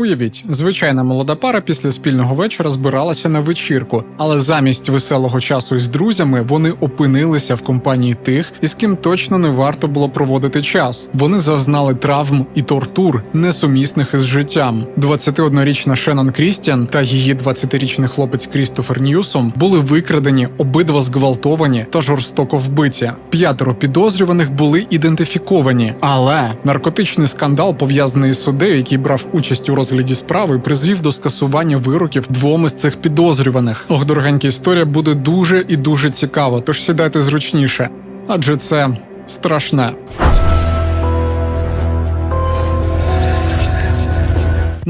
Уявіть, звичайна молода пара після спільного вечора збиралася на вечірку, але замість веселого часу із друзями вони опинилися в компанії тих, із ким точно не варто було проводити час. Вони зазнали травм і тортур, несумісних із життям. 21-річна Шеннон Крістіан та її 20-річний хлопець Крістофер Ньюсом були викрадені, обидва зґвалтовані та жорстоко вбиті. П'ятеро підозрюваних були ідентифіковані, але наркотичний скандал пов'язаний із суддею, який брав участь у розгляді справи, призвів до скасування вироків двом із цих підозрюваних. Ох, дорогенька історія буде дуже і дуже цікава, тож сідайте зручніше, адже це страшне.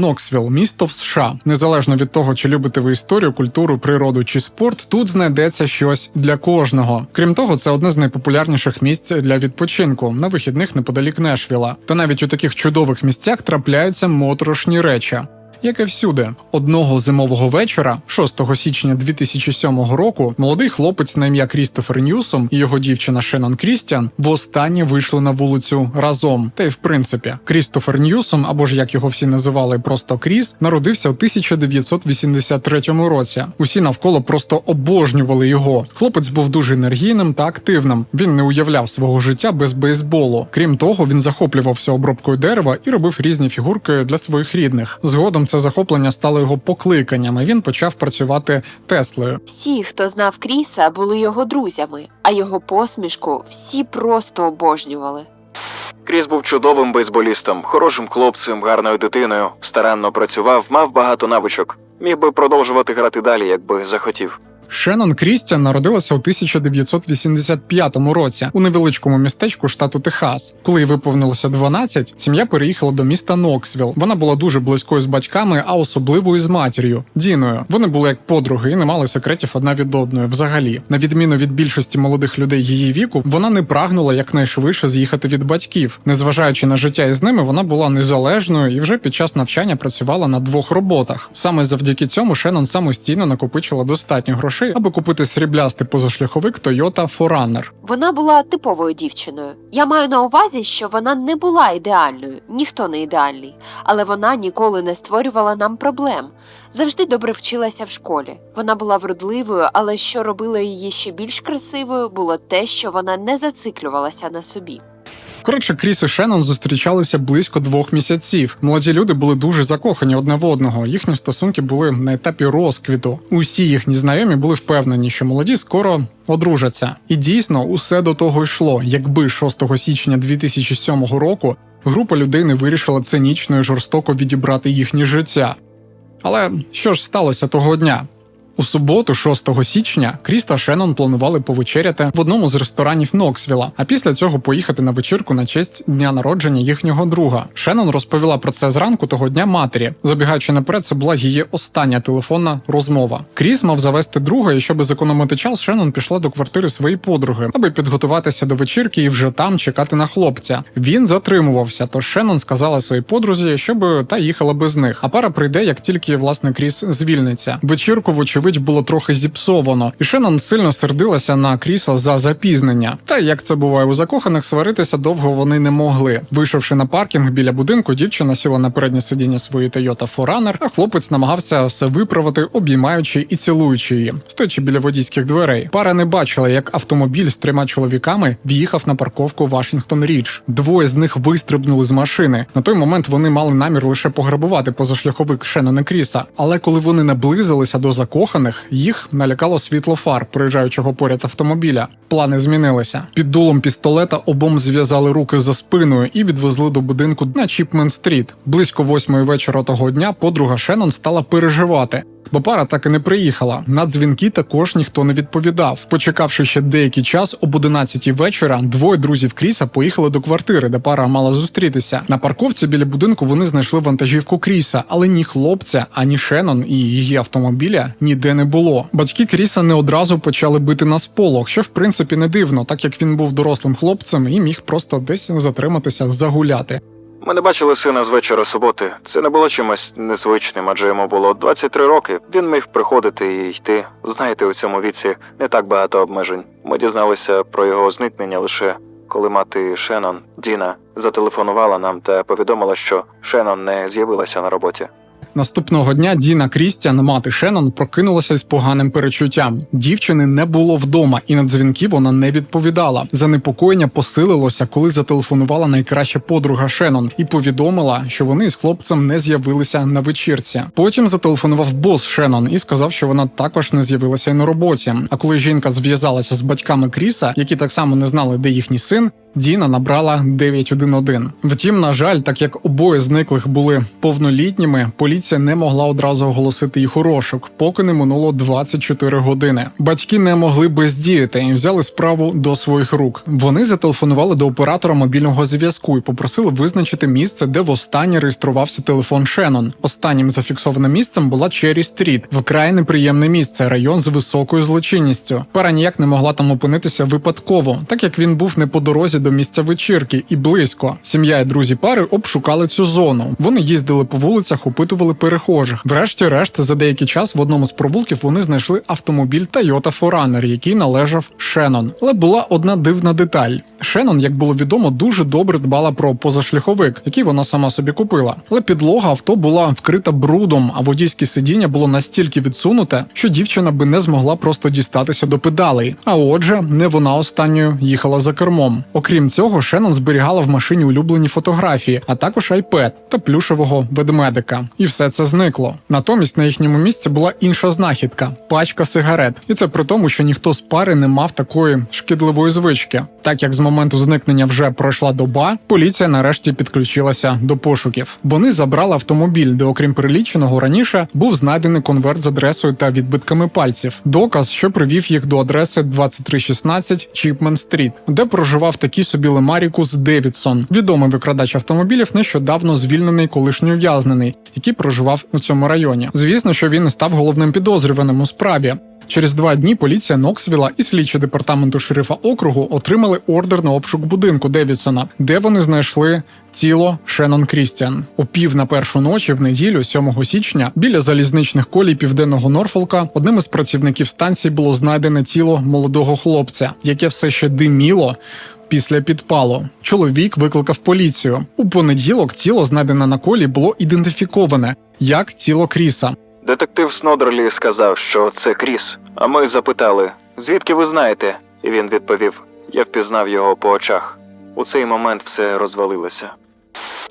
Ноксвіл, місто в США. Незалежно від того, чи любите ви історію, культуру, природу чи спорт, тут знайдеться щось для кожного. Крім того, це одне з найпопулярніших місць для відпочинку на вихідних неподалік Нешвіла. Та навіть у таких чудових місцях трапляються моторошні речі. Як і всюди, одного зимового вечора, 6 січня 2007 року, молодий хлопець на ім'я Крістофер Ньюсом і його дівчина Шеннон Крістіан востаннє вийшли на вулицю разом. Та й в принципі, Крістофер Ньюсом, або ж як його всі називали, просто Кріс, народився у 1983 році. Усі навколо просто обожнювали його. Хлопець був дуже енергійним та активним. Він не уявляв свого життя без бейсболу. Крім того, він захоплювався обробкою дерева і робив різні фігурки для своїх рідних. Згодом це захоплення стало його покликанням. і Він почав працювати Теслою. Всі, хто знав Кріса, були його друзями, а його посмішку всі просто обожнювали. Кріс був чудовим бейсболістом, хорошим хлопцем, гарною дитиною, старанно працював, мав багато навичок. Міг би продовжувати грати далі, якби захотів. Шеннон Крістіан народилася у 1985 році у невеличкому містечку штату Техас. Коли їй виповнилося 12, сім'я переїхала до міста Ноксвіл. Вона була дуже близькою з батьками, а особливо із матір'ю Діною. Вони були як подруги і не мали секретів одна від одної. Взагалі, на відміну від більшості молодих людей її віку, вона не прагнула якнайшвидше з'їхати від батьків. Незважаючи на життя із ними, вона була незалежною і вже під час навчання працювала на двох роботах. Саме завдяки цьому Шеннон самостійно накопичила достатньо грошей, аби купити сріблястий позашляховик Toyota 4Runner. Вона була типовою дівчиною. Я маю на увазі, що вона не була ідеальною, ніхто не ідеальний, але вона ніколи не створювала нам проблем. Завжди добре вчилася в школі. Вона була вродливою, але що робило її ще більш красивою, було те, що вона не зациклювалася на собі. Коротше, Кріс і Шеннон зустрічалися близько двох місяців. Молоді люди були дуже закохані одне в одного. Їхні стосунки були на етапі розквіту. Усі їхні знайомі були впевнені, що молоді скоро одружаться. І дійсно, усе до того йшло. Якби 6 січня 2007 року група людей не вирішила цинічно і жорстоко відібрати їхнє життя. Але що ж сталося того дня? У суботу, 6 січня, Кріс та Шеннон планували повечеряти в одному з ресторанів Ноксвіла, а після цього поїхати на вечірку на честь дня народження їхнього друга. Шеннон розповіла про це зранку того дня матері. Забігаючи наперед, це була її остання телефонна розмова. Кріс мав завести друга, і щоб зекономити час, Шеннон пішла до квартири своєї подруги, аби підготуватися до вечірки і вже там чекати на хлопця. Він затримувався, тож Шеннон сказала своїй подрузі, щоб та їхала без них. А пара прийде, як тільки власне Кріс звільниться. Вечірку, вочевидь, було трохи зіпсовано, і Шеннон сильно сердилася на Кріса за запізнення. Та як це буває у закоханих, сваритися довго вони не могли. Вийшовши на паркінг біля будинку, дівчина сіла на переднє сидіння своєї Toyota 4Runner, а хлопець намагався все виправити, обіймаючи і цілуючи її, стоячи біля водійських дверей. Пара не бачила, як автомобіль з трьома чоловіками в'їхав на парковку Вашингтон Річ. Двоє з них вистрибнули з машини. На той момент вони мали намір лише пограбувати позашляховик Шеннона Кріса. Але коли вони наблизилися до закоханих, їх налякало світло фар, проїжджаючого поряд автомобіля. Плани змінилися. Під дулом пістолета обом зв'язали руки за спиною і відвезли до будинку на Чіпмен-стріт. Близько восьмої вечора того дня подруга Шеннон стала переживати. Бо пара так і не приїхала. На дзвінки також ніхто не відповідав. Почекавши ще деякий час, об 11 вечора двоє друзів Кріса поїхали до квартири, де пара мала зустрітися. На парковці біля будинку вони знайшли вантажівку Кріса, але ні хлопця, ані Шеннон і її автомобіля ніде не було. Батьки Кріса не одразу почали бити на сполох, що в принципі не дивно, так як він був дорослим хлопцем і міг просто десь затриматися загуляти. Ми не бачили сина з вечора суботи. Це не було чимось незвичним, адже йому було 23 роки. Він міг приходити і йти. Знаєте, у цьому віці не так багато обмежень. Ми дізналися про його зникнення лише коли мати Шеннон, Діна, зателефонувала нам та повідомила, що Шеннон не з'явилася на роботі. Наступного дня Діна Крістіан, мати Шеннон, прокинулася з поганим перечуттям. Дівчини не було вдома, і на дзвінки вона не відповідала. Занепокоєння посилилося, коли зателефонувала найкраща подруга Шеннон і повідомила, що вони з хлопцем не з'явилися на вечірці. Потім зателефонував бос Шеннон і сказав, що вона також не з'явилася й на роботі. А коли жінка зв'язалася з батьками Кріса, які так само не знали, де їхній син. Діна набрала 911. Втім, на жаль, так як обоє зниклих були повнолітніми, поліція не могла одразу оголосити їх у розшук, поки не минуло 24 години. Батьки не могли бездіяти і взяли справу до своїх рук. Вони зателефонували до оператора мобільного зв'язку і попросили визначити місце, де востаннє реєструвався телефон Шеннон. Останнім зафіксованим місцем була Черрі Стріт, вкрай неприємне місце, район з високою злочинністю. Пара ніяк не могла там опинитися випадково, так як він був не по дорозі до місця вечірки і близько. Сім'я і друзі пари обшукали цю зону. Вони їздили по вулицях, опитували перехожих. Врешті-решт, за деякий час в одному з провулків вони знайшли автомобіль Toyota 4Runner, який належав Шеннон. Але була одна дивна деталь. Шеннон, як було відомо, дуже добре дбала про позашляховик, який вона сама собі купила. Але підлога авто була вкрита брудом, а водійське сидіння було настільки відсунуте, що дівчина би не змогла просто дістатися до педалей. А отже, не вона останньою їхала за кермом. Окрім цього, Шеннон зберігала в машині улюблені фотографії, а також iPad та плюшевого ведмедика. І все це зникло. Натомість на їхньому місці була інша знахідка пачка сигарет. І це при тому, що ніхто з пари не мав такої шкідливої звички. Так як з моменту зникнення вже пройшла доба, поліція нарешті підключилася до пошуків. Вони забрали автомобіль, де, окрім переліченого раніше, був знайдений конверт з адресою та відбитками пальців. Доказ, що привів їх до адреси 2316 Чіпмен Стріт, де проживав такий собі Лемарікус Девідсон, відомий викрадач автомобілів, нещодавно звільнений колишній ув'язнений, який проживав у цьому районі. Звісно, що він став головним підозрюваним у справі. Через два дні поліція Ноксвіла і слідчі департаменту шерифа округу отримали ордер на обшук будинку Девідсона, де вони знайшли тіло Шеннон Крістіан. У пів на першу ночі в неділю, 7 січня, біля залізничних колій південного Норфолка, одним із працівників станції було знайдене тіло молодого хлопця, яке все ще диміло. Після підпалу чоловік викликав поліцію. У понеділок тіло, знайдене на колі, було ідентифіковане як тіло Кріса. Детектив Снодерлі сказав, що це Кріс. А ми запитали, звідки ви знаєте? І він відповів: я впізнав його по очах. У цей момент все розвалилося.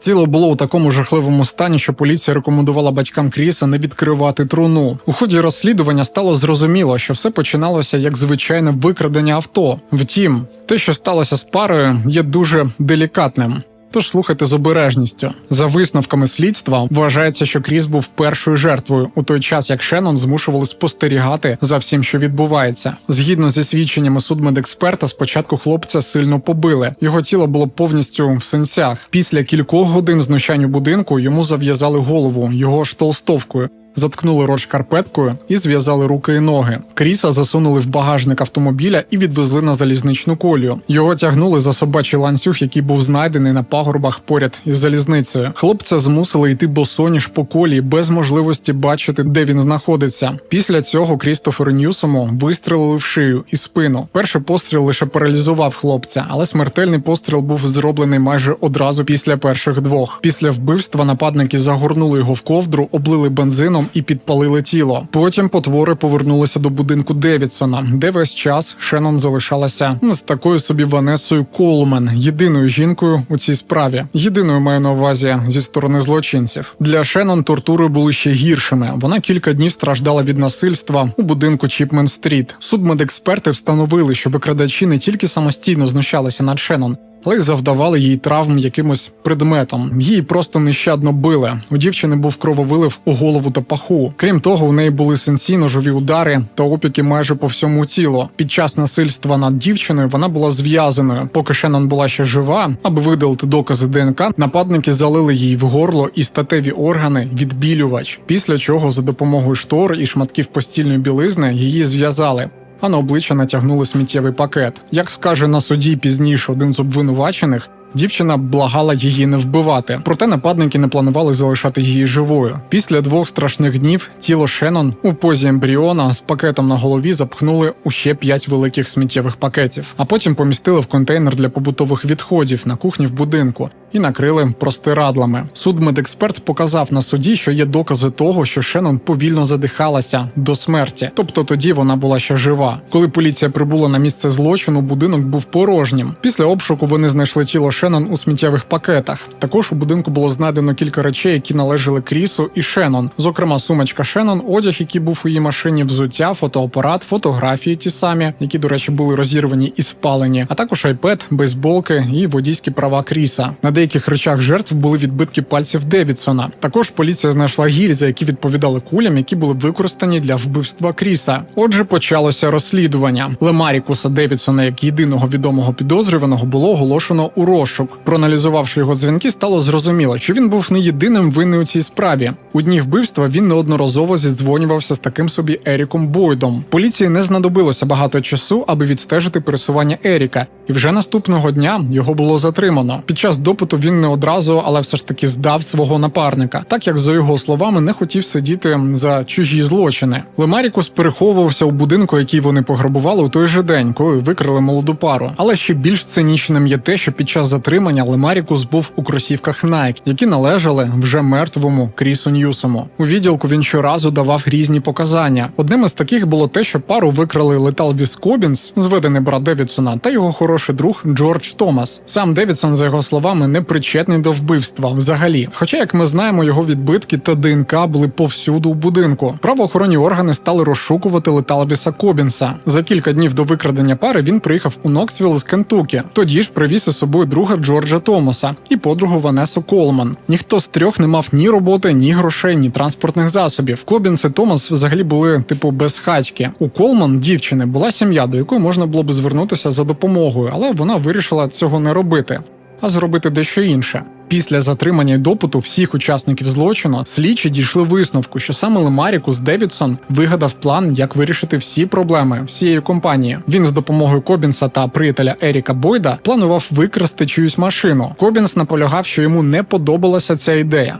Тіло було у такому жахливому стані, що поліція рекомендувала батькам Кріса не відкривати труну. У ході розслідування стало зрозуміло, що все починалося як звичайне викрадення авто. Втім, те, що сталося з парою, є дуже делікатним. Тож слухайте з обережністю. За висновками слідства вважається, що Кріс був першою жертвою у той час, як Шеннон змушували спостерігати за всім, що відбувається. Згідно зі свідченнями судмедексперта, спочатку хлопця сильно побили. Його тіло було повністю в синцях. Після кількох годин знущань у будинку йому зав'язали голову його ж толстовкою. Заткнули рот шкарпеткою і зв'язали руки і ноги. Кріса засунули в багажник автомобіля і відвезли на залізничну колію. Його тягнули за собачий ланцюг, який був знайдений на пагорбах поряд із залізницею. Хлопця змусили йти босоніж по колії без можливості бачити, де він знаходиться. Після цього Крістоферу Ньюсому вистрелили в шию і спину. Перший постріл лише паралізував хлопця, але смертельний постріл був зроблений майже одразу після перших двох. Після вбивства нападники загорнули його в ковдру, облили бензином і підпалили тіло. Потім потвори повернулися до будинку Девідсона, де весь час Шеннон залишалася з такою собі Ванесою Колмен, єдиною жінкою у цій справі. Єдиною маю на увазі зі сторони злочинців. Для Шеннон тортури були ще гіршими. Вона кілька днів страждала від насильства у будинку Чіпмен Стріт. Судмедексперти встановили, що викрадачі не тільки самостійно знущалися над Шеннон, але завдавали їй травм якимось предметом. Її просто нещадно били. У дівчини був крововилив у голову та паху. Крім того, у неї були синці, ножові удари та опіки майже по всьому тілу. Під час насильства над дівчиною вона була зв'язаною. Поки Шеннон була ще жива, аби видалити докази ДНК, нападники залили їй в горло і статеві органи відбілювач. Після чого за допомогою штор і шматків постільної білизни її зв'язали а на обличчя натягнули сміттєвий пакет. Як скаже на суді пізніше один з обвинувачених, Дівчина благала її не вбивати, проте нападники не планували залишати її живою. Після двох страшних днів тіло Шеннон у позі ембріона з пакетом на голові запхнули у ще п'ять великих сміттєвих пакетів, а потім помістили в контейнер для побутових відходів на кухні в будинку і накрили простирадлами. Судмедексперт показав на суді, що є докази того, що Шеннон повільно задихалася до смерті, тобто тоді вона була ще жива. Коли поліція прибула на місце злочину, будинок був порожнім. Після обшуку вони знайшли тіло Шеннон у сміттєвих пакетах. Також у будинку було знайдено кілька речей, які належали Крісу і Шеннон, зокрема сумочка Шеннон, одяг, який був у її машині, взуття, фотоапарат, фотографії ті самі, які, до речі, були розірвані і спалені, а також айпед, бейсболки і водійські права Кріса. На деяких речах жертв були відбитки пальців Девідсона. Також поліція знайшла гільзи, які відповідали кулям, які були використані для вбивства Кріса. Отже, почалося розслідування. Лемарікуса Девідсона, як єдиного відомого підозрюваного, було оголошено у розшук. Проаналізувавши його дзвінки, стало зрозуміло, що він був не єдиним винним у цій справі. У дні вбивства він неодноразово зідзвонювався з таким собі Еріком Бойдом. Поліції не знадобилося багато часу, аби відстежити пересування Еріка, і вже наступного дня його було затримано. Під час допиту він не одразу, але все ж таки здав свого напарника, так як за його словами не хотів сидіти за чужі злочини. Лемарікус переховувався у будинку, який вони пограбували у той же день, коли викрили молоду пару. Але ще більш цинічним є те, що під час затримання Лемарікус був у кросівках Nike, які належали вже мертвому Крісу Ньюсому. У відділку він щоразу давав різні показання. Одним із таких було те, що пару викрали Летал Віс Кобінс, зведений брат Девідсона, та його хороший друг Джордж Томас. Сам Девідсон, за його словами, не причетний до вбивства взагалі. Хоча, як ми знаємо, його відбитки та ДНК були повсюду у будинку. Правоохоронні органи стали розшукувати Леталвіса Кобінса. За кілька днів до викрадення пари він приїхав у Ноксвілл з Кентукі. Тоді ж привіз із собою друга Джорджа Томаса і подругу Ванесу Колман. Ніхто з трьох не мав ні роботи, ні грошей, ні транспортних засобів. Кобінс і Томас взагалі були типу безхатьки. У Колман дівчини була сім'я, до якої можна було б звернутися за допомогою, але вона вирішила цього не робити а зробити дещо інше. Після затримання й допиту всіх учасників злочину слідчі дійшли висновку, що саме Лемарікус Девідсон вигадав план, як вирішити всі проблеми всієї компанії. Він з допомогою Кобінса та приятеля Еріка Бойда планував викрасти чиюсь машину. Кобінс наполягав, що йому не подобалася ця ідея.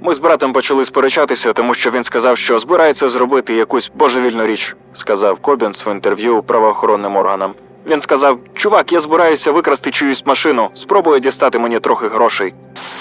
Ми з братом почали сперечатися, тому що він сказав, що збирається зробити якусь божевільну річ, сказав Кобінс в інтерв'ю правоохоронним органам. Він сказав: Чувак, я збираюся викрасти чиюсь машину, спробую дістати мені трохи грошей.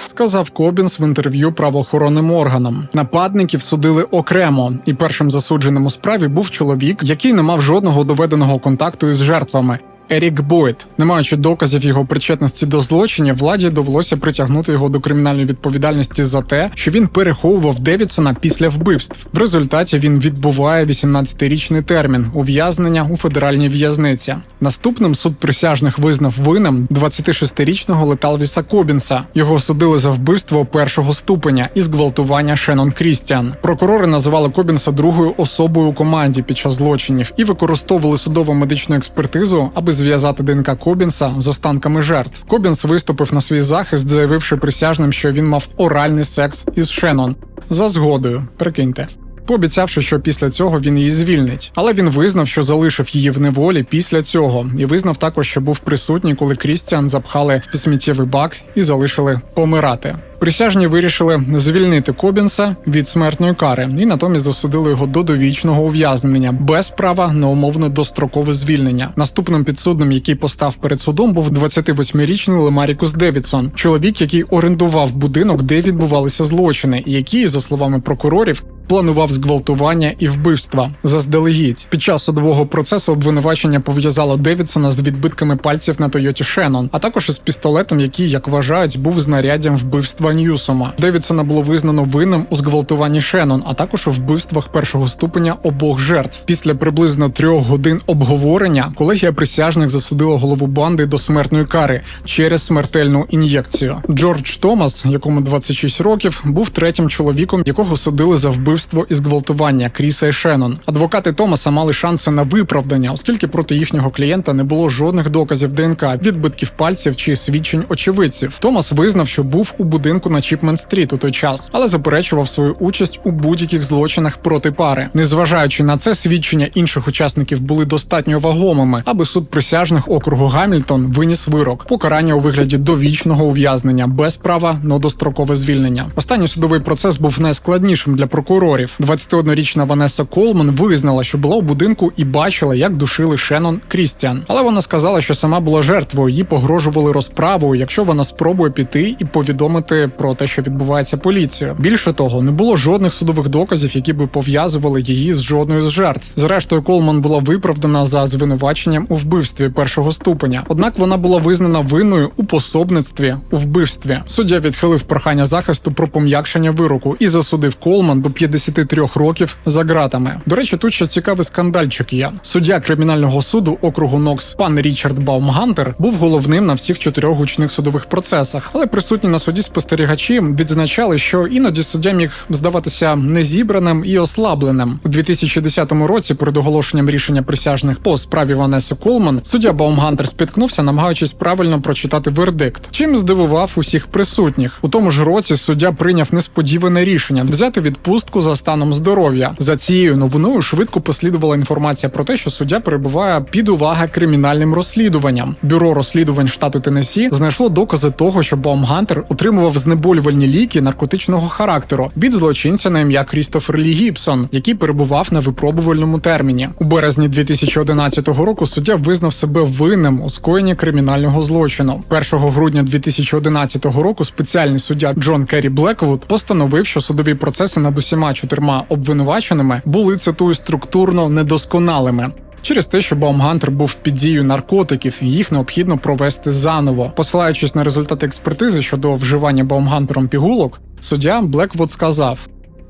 Сказав Кобінс в інтерв'ю правоохоронним органам. Нападників судили окремо, і першим засудженим у справі був чоловік, який не мав жодного доведеного контакту із жертвами. Ерік Бойд, не маючи доказів його причетності до злочинів, владі довелося притягнути його до кримінальної відповідальності за те, що він переховував Девідсона після вбивств. В результаті він відбуває 18-річний термін ув'язнення у федеральній в'язниці. Наступним суд присяжних визнав винним 26-річного Леталвіса Кобінса. Його судили за вбивство першого ступеня і зґвалтування Шеннон Крістіан. Прокурори називали Кобінса другою особою у команді під час злочинів і використовували судово медичну експертизу, аби зв'язати ДНК Кобінса з останками жертв. Кобінс виступив на свій захист, заявивши присяжним, що він мав оральний секс із Шеннон. За згодою, прикиньте. Пообіцявши, що після цього він її звільнить, але він визнав, що залишив її в неволі після цього, і визнав також, що був присутній, коли Крістіан запхали в сміттєвий бак і залишили помирати. Присяжні вирішили звільнити Кобінса від смертної кари і натомість засудили його до довічного ув'язнення без права на умовне дострокове звільнення. Наступним підсудним, який постав перед судом, був 28-річний Лемарікус Девідсон, чоловік, який орендував будинок, де відбувалися злочини, і який, за словами прокурорів, планував зґвалтування і вбивства заздалегідь. Під час судового процесу обвинувачення пов'язало Девідсона з відбитками пальців на Тойоті Шеннон, а також із пістолетом, який, як вважають, був знаряддям вбивства Ньюсома. Девідсона було визнано винним у зґвалтуванні Шеннон, а також у вбивствах першого ступеня обох жертв. Після приблизно трьох годин обговорення колегія присяжних засудила голову банди до смертної кари через смертельну ін'єкцію. Джордж Томас, якому 26 років, був третім чоловіком, якого судили за вбивство вбивство і зґвалтування Кріса і Шеннон. Адвокати Томаса мали шанси на виправдання, оскільки проти їхнього клієнта не було жодних доказів ДНК, відбитків пальців чи свідчень очевидців. Томас визнав, що був у будинку на Чіпмен-стріт у той час, але заперечував свою участь у будь-яких злочинах проти пари. Незважаючи на це, свідчення інших учасників були достатньо вагомими, аби суд присяжних округу Гамільтон виніс вирок покарання у вигляді довічного ув'язнення без права на дострокове звільнення. Останній судовий процес був найскладнішим для прокурорів. 21-річна Ванеса Колман визнала, що була у будинку і бачила, як душили Шеннон Крістіан. Але вона сказала, що сама була жертвою, їй погрожували розправою, якщо вона спробує піти і повідомити про те, що відбувається поліцію. Більше того, не було жодних судових доказів, які би пов'язували її з жодною з жертв. Зрештою, Колман була виправдана за звинуваченням у вбивстві першого ступеня. Однак вона була визнана винною у пособництві у вбивстві. Суддя відхилив прохання захисту про пом'якшення вироку і засудив Колман до 53 років за ґратами. До речі, тут ще цікавий скандальчик є. Суддя кримінального суду округу Нокс, пан Річард Баумгантер, був головним на всіх чотирьох гучних судових процесах, але присутні на суді спостерігачі відзначали, що іноді суддя міг здаватися незібраним і ослабленим. У 2010 році, перед оголошенням рішення присяжних по справі Ванеси Колман, суддя Баумгантер спіткнувся, намагаючись правильно прочитати вердикт, чим здивував усіх присутніх. У тому ж році суддя прийняв несподіване рішення взяти відпустку за станом здоров'я. За цією новиною швидко послідувала інформація про те, що суддя перебуває під увага кримінальним розслідуванням. Бюро розслідувань штату Теннессі знайшло докази того, що Баумгантер отримував знеболювальні ліки наркотичного характеру від злочинця на ім'я Крістофер Лі Гібсон, який перебував на випробувальному терміні. У березні 2011 року суддя визнав себе винним у скоєнні кримінального злочину. 1 грудня 2011 року спеціальний суддя Джон Керрі Блеквуд постановив, що судові процеси над усіма чотирма обвинуваченими були цитую структурно недосконалими. Через те, що Баумгантер був під дією наркотиків, і їх необхідно провести заново. Посилаючись на результати експертизи щодо вживання Баумгантером пігулок, суддя Блеквуд сказав: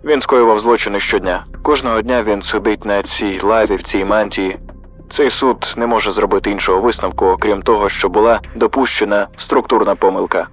Він скоював злочини щодня. Кожного дня він сидить на цій лаві в цій мантії. Цей суд не може зробити іншого висновку, окрім того, що була допущена структурна помилка.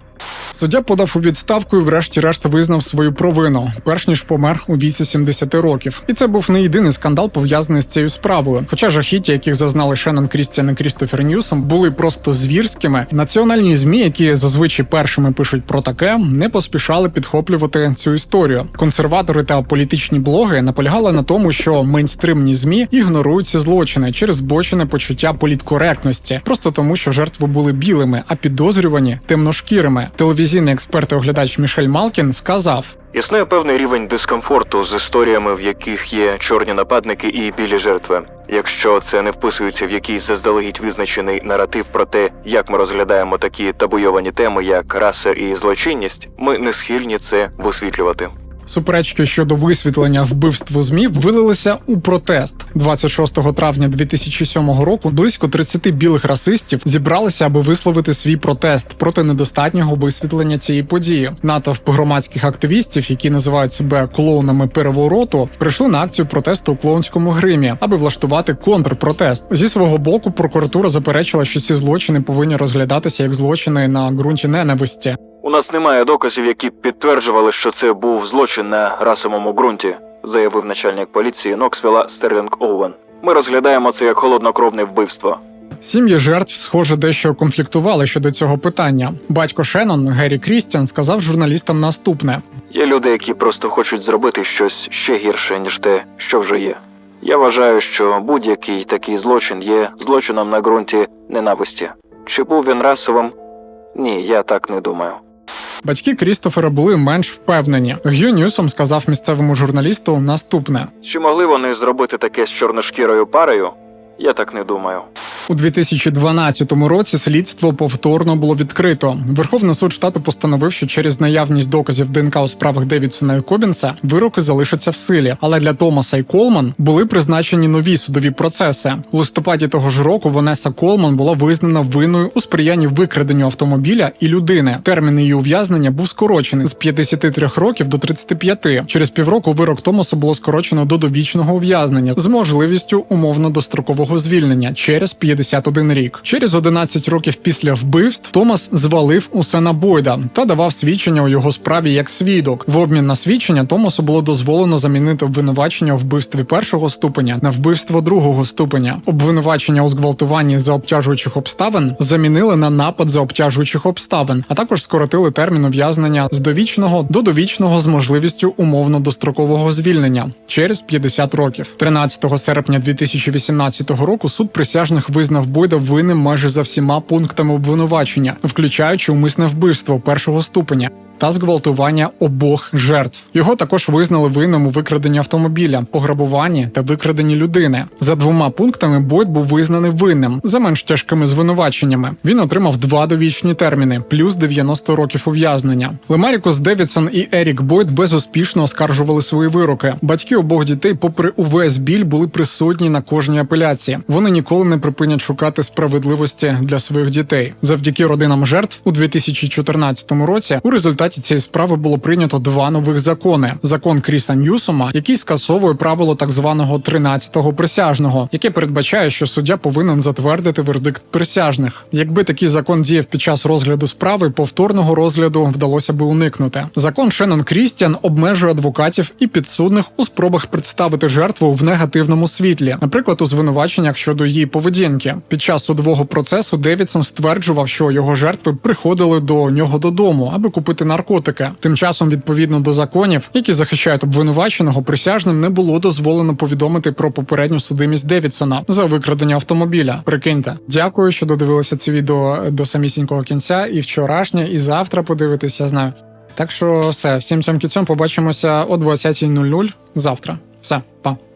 Суддя подав у відставку і врешті-решт визнав свою провину, перш ніж помер у віці 70 років. І це був не єдиний скандал пов'язаний з цією справою. Хоча жахіття, яких зазнали Шеннон Крістіан і Крістофер Ньюсом, були просто звірськими. Національні змі, які зазвичай першими пишуть про таке, не поспішали підхоплювати цю історію. Консерватори та політичні блоги наполягали на тому, що мейнстримні змі ігнорують ці злочини через збочене почуття політкоректності, просто тому, що жертви були білими, а підозрювані темношкірими. Телевізійний експерт і оглядач Мішель Малкін сказав. Існує певний рівень дискомфорту з історіями, в яких є чорні нападники і білі жертви. Якщо це не вписується в якийсь заздалегідь визначений наратив про те, як ми розглядаємо такі табуйовані теми, як раса і злочинність, ми не схильні це висвітлювати. Суперечки щодо висвітлення вбивств у ЗМІ вилилися у протест 26 травня 2007 року. Близько 30 білих расистів зібралися, аби висловити свій протест проти недостатнього висвітлення цієї події. Натовп громадських активістів, які називають себе клоунами перевороту, прийшли на акцію протесту у клоунському гримі, аби влаштувати контрпротест. Зі свого боку, прокуратура заперечила, що ці злочини повинні розглядатися як злочини на ґрунті ненависті. У нас немає доказів, які б підтверджували, що це був злочин на расовому ґрунті, заявив начальник поліції Ноксвіла Стерлінг Оуен. Ми розглядаємо це як холоднокровне вбивство. Сім'ї жертв, схоже, дещо конфліктували щодо цього питання. Батько Шеннон Геррі Крістіан сказав журналістам наступне: Є люди, які просто хочуть зробити щось ще гірше, ніж те, що вже є. Я вважаю, що будь-який такий злочин є злочином на ґрунті ненависті. Чи був він расовим? Ні, я так не думаю. Батьки Крістофера були менш впевнені. Г'ю Ньюсом сказав місцевому журналісту наступне: Чи могли вони зробити таке з чорношкірою парою? Я так не думаю. у 2012 році слідство повторно було відкрито. Верховний суд штату постановив, що через наявність доказів ДНК у справах Девідсона і Кобінса вироки залишаться в силі. Але для Томаса і Колман були призначені нові судові процеси. У листопаді того ж року Ванеса Колман була визнана винною у сприянні викраденню автомобіля і людини. Термін її ув'язнення був скорочений з 53 років до 35. Через півроку вирок Томасу було скорочено до довічного ув'язнення з можливістю умовно дострокового дострокового звільнення через 51 рік. Через 11 років після вбивств Томас звалив Усена Бойда та давав свідчення у його справі як свідок. В обмін на свідчення Томасу було дозволено замінити обвинувачення у вбивстві першого ступеня на вбивство другого ступеня. Обвинувачення у зґвалтуванні за обтяжуючих обставин замінили на напад за обтяжуючих обставин, а також скоротили термін ув'язнення з довічного до довічного з можливістю умовно дострокового звільнення через 50 років. 13 серпня 2018 року суд присяжних визнав Бойда винним майже за всіма пунктами обвинувачення, включаючи умисне вбивство першого ступеня. Та зґвалтування обох жертв його також визнали винним у викраденні автомобіля, пограбуванні та викраденні людини. За двома пунктами Бойд був визнаний винним за менш тяжкими звинуваченнями. Він отримав два довічні терміни, плюс 90 років ув'язнення. Лемарікус Девідсон і Ерік Бойд безуспішно оскаржували свої вироки. Батьки обох дітей, попри увесь біль, були присутні на кожній апеляції. Вони ніколи не припинять шукати справедливості для своїх дітей. Завдяки родинам жертв у 2014 році у результаті цієї справи було прийнято два нових закони: закон Кріса Ньюсома, який скасовує правило так званого 13-го присяжного, яке передбачає, що суддя повинен затвердити вердикт присяжних. Якби такий закон діяв під час розгляду справи, повторного розгляду вдалося би уникнути. Закон Шеннон Крістіан обмежує адвокатів і підсудних у спробах представити жертву в негативному світлі, наприклад, у звинуваченнях щодо її поведінки. Під час судового процесу Девідсон стверджував, що його жертви приходили до нього додому, аби купити наркотики. Тим часом, відповідно до законів, які захищають обвинуваченого, присяжним не було дозволено повідомити про попередню судимість Девідсона за викрадення автомобіля. Прикиньте, дякую, що додивилися це відео до самісінького кінця. І вчорашнє, і завтра подивитись, я знаю. Так що все, всім цьом кіцьом побачимося о 20.00 завтра. Все, па.